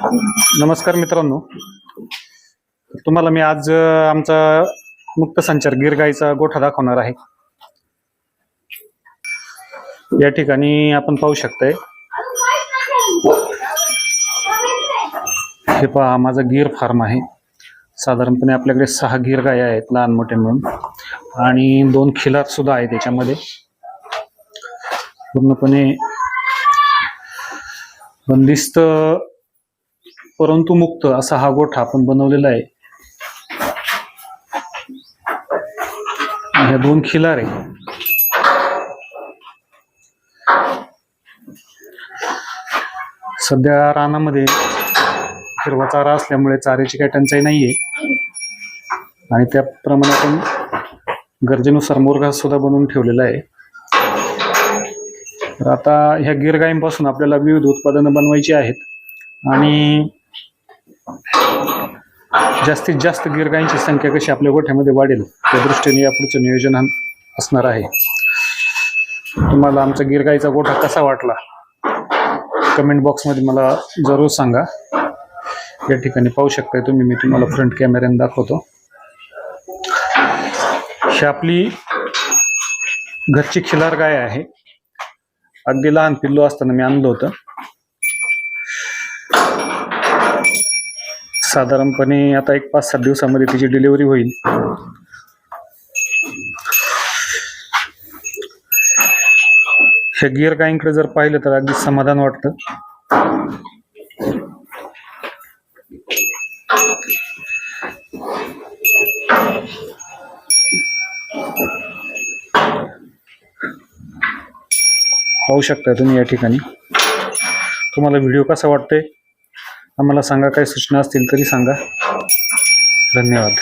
नमस्कार मित्रांनो. तुम्हाला मी आज आमचा मुक्त संचार गिरगाईचा गोठा दाखवणार आहे. या ठिकाणी आपण पाहू शकताय. हे पहा माझा गिर फार्म आहे. साधारणपणे आपल्याकडे सहा गिर गाय आहेत लहान मोठे म्हणून. आणि दोन खिलार सुद्धा आहेत त्याच्यामध्ये पूर्णपणे बंदिस्त परंतु मुक्त असा हा गोठा आपण बनवलेला आहे. ह्या दोन खिलारे सध्या रानामध्ये हिरवा चारा असल्यामुळे चाऱ्याची काही टंचाई नाहीये. आणि त्याप्रमाणे आपण गरजेनुसार मोरघास सुद्धा बनवून ठेवलेला आहे. तर आता ह्या गिरगायींपासून आपल्याला विविध उत्पादनं बनवायची आहेत. आणि जास्तीत जास्त गिरगायींची संख्या कशी आपल्या गोठ्यामध्ये वाढेल त्या दृष्टीने या पुढचं नियोजन असणार आहे. तुम्हाला आमचा गिरगाईचा गोठा कसा वाटला? कमेंट बॉक्समध्ये मला जरूर सांगा. या ठिकाणी पाहू शकताय तुम्ही मी तुम्हाला फ्रंट कॅमेऱ्याने दाखवतो. ही आपली घरची खिलार गाय आहे. अगदी लहान पिल्लू असताना मी आणलं होतं. साधारणपणे आता एक पाच सात दिवसामध्ये तिची डिलिव्हरी होईल. ह्या गिअर गाईंकडे जर पाहिलं तर अगदी समाधान वाटतं. पाहू शकता तुम्ही या ठिकाणी. तुम्हाला व्हिडिओ कसा वाटतोय? आम्हाला सांगा काही सूचना असतील तरी सांगा. धन्यवाद.